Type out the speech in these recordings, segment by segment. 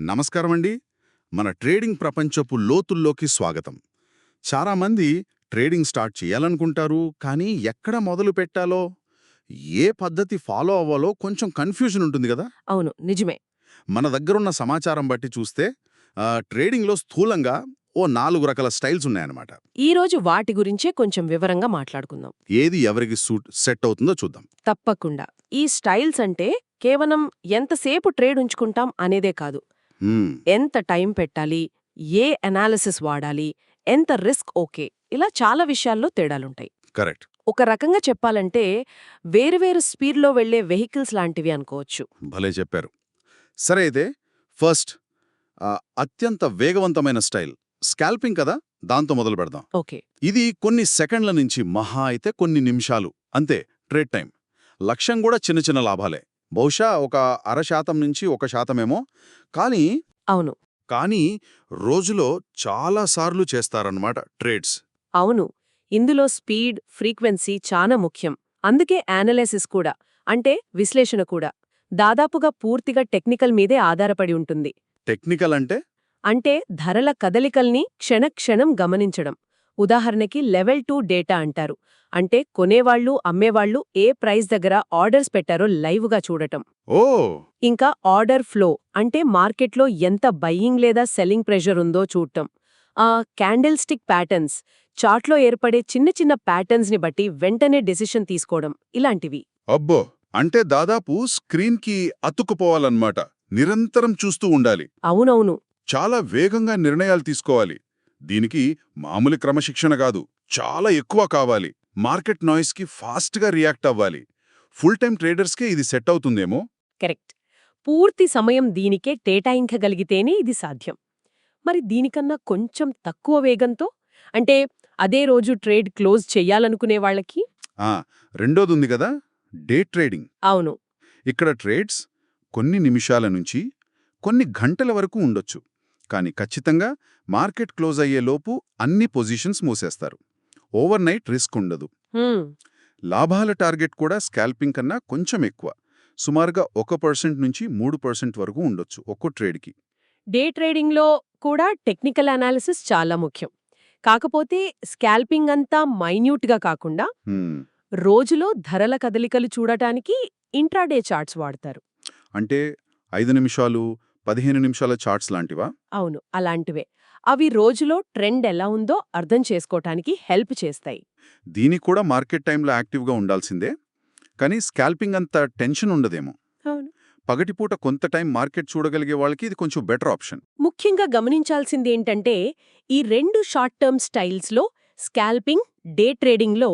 నమస్కారం అండి మన ట్రేడింగ్ ప్రపంచపు లోతుల్లోకి స్వాగతం. చాలామంది ట్రేడింగ్ స్టార్ట్ చేయాలనుకుంటారు కానీ ఎక్కడ మొదలు పెట్టాలో ఏ పద్ధతి ఫాలో అవ్వాలో కొంచెం కన్ఫ్యూజన్ ఉంటుంది కదా? అవును నిజమే. మన దగ్గరున్న సమాచారం బట్టి చూస్తే ట్రేడింగ్లో స్థూలంగా ఓ నాలుగు రకాల స్టైల్స్ ఉన్నాయన్నమాట. ఈ రోజు వాటి గురించే కొంచెం వివరంగా మాట్లాడుకుందాం. ఏది ఎవరికి సూట్ సెట్ అవుతుందో చూద్దాం. తప్పకుండా. ఈ స్టైల్స్ అంటే కేవలం ఎంతసేపు ట్రేడ్ ఉంచుకుంటాం అనేదే కాదు. ఎంత టైం పెట్టాలి? ఏ అనాలిసిస్ వాడాలి? ఎంత రిస్క్ ఓకే? ఇలా చాలా విషయాల్లో తేడాలుంటాయి. కరెక్ట్. ఒక రకంగా చెప్పాలంటే వేరువేరు స్పీడ్లో వెళ్ళే వెహికల్స్ లాంటివి అనుకోవచ్చు. భలే చెప్పారు. సరే అయితే ఫస్ట్ అత్యంత వేగవంతమైన స్టైల్ స్కాల్పింగ్ కదా? దాంతో మొదలు పెడదాం. ఓకే. ఇది కొన్ని సెకండ్ల నుంచి మహా అయితే కొన్ని నిమిషాలు. అంతే ట్రేడ్ టైం. లక్ష్యం కూడా చిన్న చిన్న లాభాలే. బహుశా ఒక అర శాతం నుంచి ఒక శాతమేమో. కానీ అవును. కానీ రోజులో చాలాసార్లు చేస్తారన్నమాట ట్రేడ్స్. అవును. ఇందులో స్పీడ్ ఫ్రీక్వెన్సీ చాలా ముఖ్యం. అందుకే యానలైసిస్ కూడా అంటే విశ్లేషణ కూడా. దాదాపుగా పూర్తిగా టెక్నికల్ మీదే ఆధారపడి ఉంటుంది. టెక్నికల్ అంటే? అంటే ధరల కదలికల్ని క్షణక్షణం గమనించడం. ఉదాహరణకి లెవెల్ టూ డేటా అంటారు. అంటే కొనేవాళ్ళు అమ్మేవాళ్ళు ఏ ప్రైస్ దగ్గర ఆర్డర్స్ పెట్టారో లైవ్గా చూడటం. ఓ! ఇంకా ఆర్డర్ ఫ్లో అంటే మార్కెట్లో ఎంత బయ్యింగ్ లేదా సెల్లింగ్ ప్రెషర్ ఉందో చూడటం. ఆ క్యాండిల్ స్టిక్ ప్యాటర్న్స్ చార్ట్లో ఏర్పడే చిన్న చిన్న ప్యాటర్న్స్ని బట్టి వెంటనే డెసిషన్ తీసుకోవడం ఇలాంటివి. అబ్బో! అంటే దాదాపు స్క్రీన్కి అతుక్కుపోవాలన్నమాట. నిరంతరం చూస్తూ ఉండాలి. అవునవును. చాలా వేగంగా నిర్ణయాలు తీసుకోవాలి. దీనికి మామూలు క్రమశిక్షణ కాదు చాలా ఎక్కువ కావాలి. మార్కెట్ నాయిస్కి ఫాస్ట్గా రియాక్ట్ అవ్వాలి. ఫుల్ టైం ట్రేడర్స్కే ఇది సెట్ అవుతుందేమో? కరెక్ట్. పూర్తి సమయం దీనికే కేటాయించగలిగితేనే ఇది సాధ్యం. మరి దీనికన్నా కొంచెం తక్కువ వేగంతో? అంటే అదే రోజు ట్రేడ్ క్లోజ్ చెయ్యాలనుకునే వాళ్ళకి? ఆ రెండోది ఉంది కదా డే ట్రేడింగ్. అవును. ఇక్కడ ట్రేడ్స్ కొన్ని నిమిషాల నుంచి కొన్ని గంటల వరకు ఉండొచ్చు. కానీ ఖచ్చితంగా మార్కెట్ క్లోజ్ అయ్యేలోపు అన్ని పొజిషన్స్ మూసేస్తారు. ఓవర్ నైట్ రిస్క్ ఉండదు. లాభాల టార్గెట్ కూడా స్కాల్పింగ్ కన్నా కొంచెం ఎక్కువ. సుమారుగా ఒక పర్సెంట్ నుంచి మూడు పర్సెంట్ వరకు ఉండొచ్చు ఒక్కో ట్రేడ్కి. డే ట్రేడింగ్లో కూడా టెక్నికల్ అనాలిసిస్ చాలా ముఖ్యం. కాకపోతే స్కాల్పింగ్ అంతా మైన్యూట్గా కాకుండా. రోజులో ధరల కదలికలు చూడటానికి ఇంట్రాడే చార్ట్స్ వాడతారు. అంటే ఐదు నిమిషాలు పదిహేను నిమిషాల చార్ట్స్ లాంటివా? అవును అలాంటివే. అవి రోజులో ట్రెండ్ ఎలా ఉందో అర్థం చేసుకోవటానికి హెల్ప్ చేస్తాయి. దీనికి కూడా మార్కెట్ టైంలో యాక్టివ్గా ఉండాల్సిందే. కానీ స్కాల్పింగ్ అంత టెన్షన్ ఉండదేమో. అవును. పగటిపూట కొంత టైం మార్కెట్ చూడగలిగే వాళ్ళకి ఇది కొంచెం బెటర్ ఆప్షన్. ముఖ్యంగా గమనించాల్సింది ఏంటంటే ఈ రెండు షార్ట్ టర్మ్ స్టైల్స్లో స్కాల్పింగ్ డే ట్రేడింగ్లో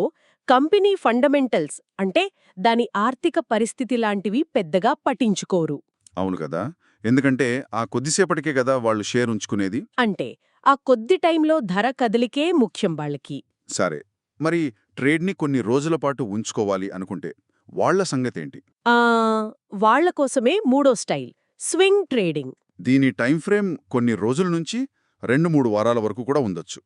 కంపెనీ ఫండమెంటల్స్ అంటే దాని ఆర్థిక పరిస్థితి లాంటివి పెద్దగా పట్టించుకోరు. అవును కదా. ఎందుకంటే ఆ కొద్దిసేపటికే కదా వాళ్ళు షేర్ ఉంచుకునేది? అంటే ఆ కొద్ది టైంలో ధర కదలికే ముఖ్యం వాళ్ళకి. సరే మరి ట్రేడ్ని కొన్ని రోజుల పాటు ఉంచుకోవాలి అనుకుంటే వాళ్ళ సంగతేంటి? ఆ వాళ్ళ కోసమే మూడో స్టైల్ స్వింగ్ ట్రేడింగ్. దీని టైం ఫ్రేమ్ కొన్ని రోజుల నుంచి రెండు మూడు వారాల వరకు కూడా ఉండొచ్చు.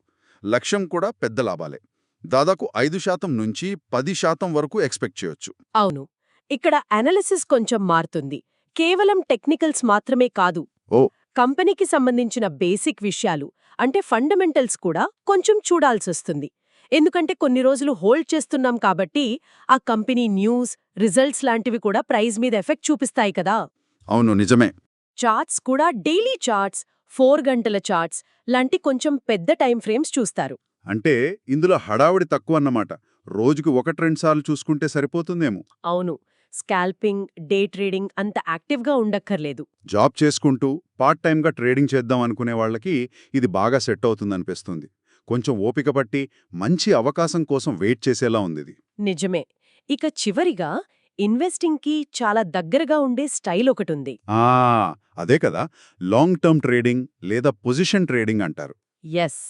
లక్ష్యం కూడా పెద్ద లాభాలే. దాదాపు ఐదు శాతం నుంచి పది శాతం వరకు ఎక్స్పెక్ట్ చేయొచ్చు. అవును. ఇక్కడ అనాలిసిస్ కొంచెం మారుతుంది. కేవలం టెక్నికల్స్ మాత్రమే కాదు. ఓ. కంపెనీకి సంబంధించిన బేసిక్ విషయాలు అంటే ఫండమెంటల్స్ కూడా కొంచెం చూడాల్సొస్తుంది. ఎందుకంటే కొన్ని రోజులు హోల్డ్ చేస్తున్నాం కాబట్టి ఆ కంపెనీ న్యూస్ రిజల్ట్స్ లాంటివి కూడా ప్రైజ్ మీద ఎఫెక్ట్ చూపిస్తాయి కదా. అవును నిజమే. చార్ట్స్ కూడా డైలీ చార్ట్స్ ఫోర్ గంటల చార్ట్స్ లాంటి కొంచెం పెద్ద టైం ఫ్రేమ్స్ చూస్తారు. అంటే ఇందులో హడావిడి తక్కువ అన్నమాట రోజుకి ఒకటి రెండు సార్లు చూసుకుంటే సరిపోతుందేమో. అవును. స్కాల్పింగ్ డే ట్రేడింగ్ అంత యాక్టివ్గా ఉండక్కర్లేదు. జాబ్ చేసుకుంటూ పార్ట్ టైంగా ట్రేడింగ్ చేద్దాం అనుకునే వాళ్ళకి ఇది బాగా సెట్ అవుతుందనిపిస్తుంది. కొంచెం ఓపిక పట్టి మంచి అవకాశం కోసం వెయిట్ చేసేలా ఉంది నిజమే. ఇక చివరిగా ఇన్వెస్టింగ్కి చాలా దగ్గరగా ఉండే స్టైల్ ఒకటుంది. ఆ అదే కదా. లాంగ్ టర్మ్ ట్రేడింగ్ లేదా పొజిషన్ ట్రేడింగ్ అంటారు. ఎస్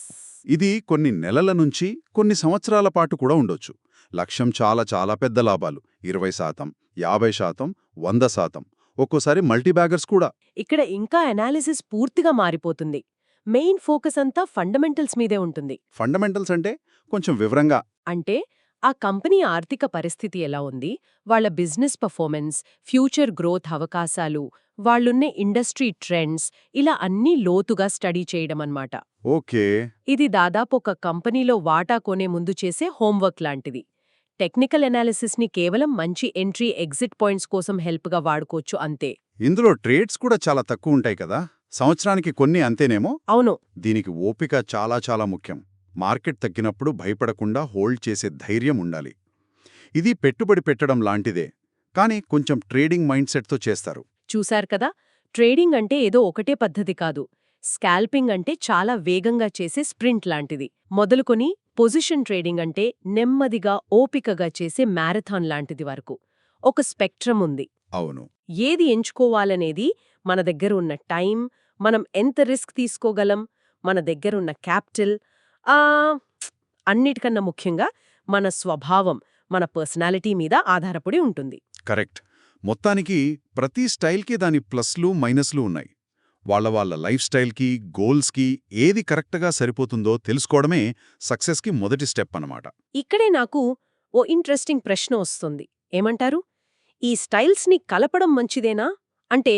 ఇది కొన్ని నెలల నుంచి కొన్ని సంవత్సరాల పాటు కూడా ఉండొచ్చు. లక్ష్యం చాలా చాలా పెద్ద లాభాలు. ఇరవై శాతం యాభై శాతం వంద శాతం. ఒక్కోసారి మల్టీబ్యాగర్స్ కూడా. ఇక్కడ ఇంకా అనాలిసిస్ పూర్తిగా మారిపోతుంది. మెయిన్ ఫోకస్ అంతా ఫండమెంటల్స్ మీదే ఉంటుంది. ఫండమెంటల్స్ అంటే కొంచెం వివరంగా. అంటే ఆ కంపెనీ ఆర్థిక పరిస్థితి ఎలా ఉంది? వాళ్ళ బిజినెస్ పర్ఫార్మెన్స్ ఫ్యూచర్ గ్రోత్ అవకాశాలు వాళ్ళున్నే ఇండస్ట్రీ ట్రెండ్స్ ఇలా అన్నీ లోతుగా స్టడీ చేయడమన్నమాట ఓకే. ఇది దాదాపు ఒక కంపెనీలో వాటా కొనే ముందు చేసే హోంవర్క్ లాంటిది. టెక్నికల్ ఎనాలిసిస్ని కేవలం మంచి ఎంట్రీ ఎగ్జిట్ పాయింట్స్ కోసం హెల్ప్గా వాడుకోవచ్చు అంతే. ఇందులో ట్రేడ్స్ కూడా చాలా తక్కువ ఉంటాయి కదా? సంవత్సరానికి కొన్ని అంతేనేమో? అవును. దీనికి ఓపిక చాలా చాలా ముఖ్యం. మార్కెట్ తగ్గినప్పుడు భయపడకుండా హోల్డ్ చేసే ధైర్యం ఉండాలి. ఇది పెట్టుబడి పెట్టడం లాంటిదే కానీ కొంచెం ట్రేడింగ్ మైండ్ సెట్తో చేస్తారు. చూశారు కదా? ట్రేడింగ్ అంటే ఏదో ఒకటే పద్ధతి కాదు. స్కాల్పింగ్ అంటే చాలా వేగంగా చేసే స్ప్రింట్ లాంటిది. మొదలుకొని పొజిషన్ ట్రేడింగ్ అంటే నెమ్మదిగా ఓపికగా చేసే మ్యారథాన్ లాంటిది వరకు. ఒక స్పెక్ట్రమ్ ఉంది. అవును. ఏది ఎంచుకోవాలనేది మన దగ్గర ఉన్న టైం మనం ఎంత రిస్క్ తీసుకోగలం మన దగ్గరున్న క్యాపిటల్ ఆ అన్నిటికన్నా ముఖ్యంగా మన స్వభావం మన పర్సనాలిటీ మీద ఆధారపడి ఉంటుంది. కరెక్ట్. మొత్తానికి ప్రతి స్టైల్కి దాని ప్లస్లు మైనస్లు ఉన్నాయి. వాళ్ళ వాళ్ళ లైఫ్ స్టైల్కి గోల్స్కి ఏది కరెక్ట్గా సరిపోతుందో తెలుసుకోవడమే సక్సెస్కి మొదటి స్టెప్ అన్నమాట. ఇక్కడే నాకు ఓ ఇంట్రెస్టింగ్ ప్రశ్న వస్తుంది. ఏమంటారు? ఈ స్టైల్స్ని కలపడం మంచిదేనా? అంటే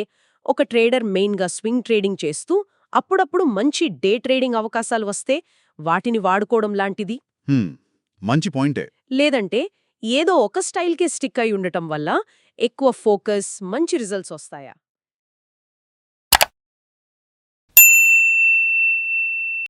ఒక ట్రేడర్ మెయిన్గా స్వింగ్ ట్రేడింగ్ చేస్తూ అప్పుడప్పుడు మంచి డే ట్రేడింగ్ అవకాశాలు వస్తే వాటిని వాడుకోవడం లాంటిది? మంచి పాయింటే. లేదంటే ఏదో ఒక స్టైల్కే స్టిక్ అయి ఉండటం వల్ల ఎక్కువ ఫోకస్ మంచి రిజల్ట్స్ వస్తాయా?